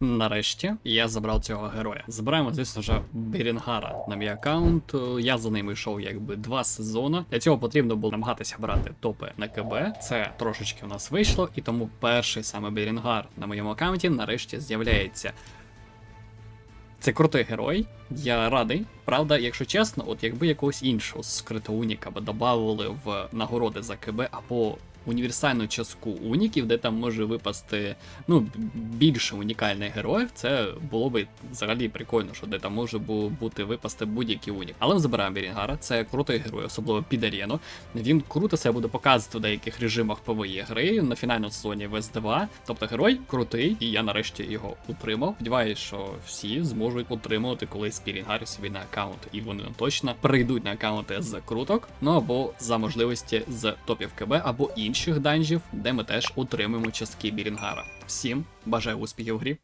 Нарешті я забрав цього героя. Забираємо, звісно ж, Бірінгара на мій аккаунт. Я за ним йшов якби два сезони. Для цього потрібно було намагатися брати топи на КБ. Це трошечки у нас вийшло, і тому перший саме Бірінгар на моєму аккаунті нарешті з'являється. Це крутий герой, я радий. Правда, якщо чесно, от якби якогось іншого уніка би додавали в нагороди за КБ або універсальну частку уніків, де там може випасти ну, більше унікальних героїв, це було би взагалі прикольно, що де там може бути випасти будь-який унік. Але ми забираємо Бірінгара, це крутий герой, особливо під арену. Він круто себе буде показувати в деяких режимах ПВЄ гри на фінальному сезоні в СД2. Тобто герой крутий, і я нарешті його утримав. Сподіваюсь, що всі зможуть утримувати колись Бірінгарів собі на аккаунт, і вони точно прийдуть на аккаунти з круток, ну або за можливості з топів КБ, або інших данжів, де ми теж отримуємо частки Бірінгара. Всім бажаю успіхів в грі.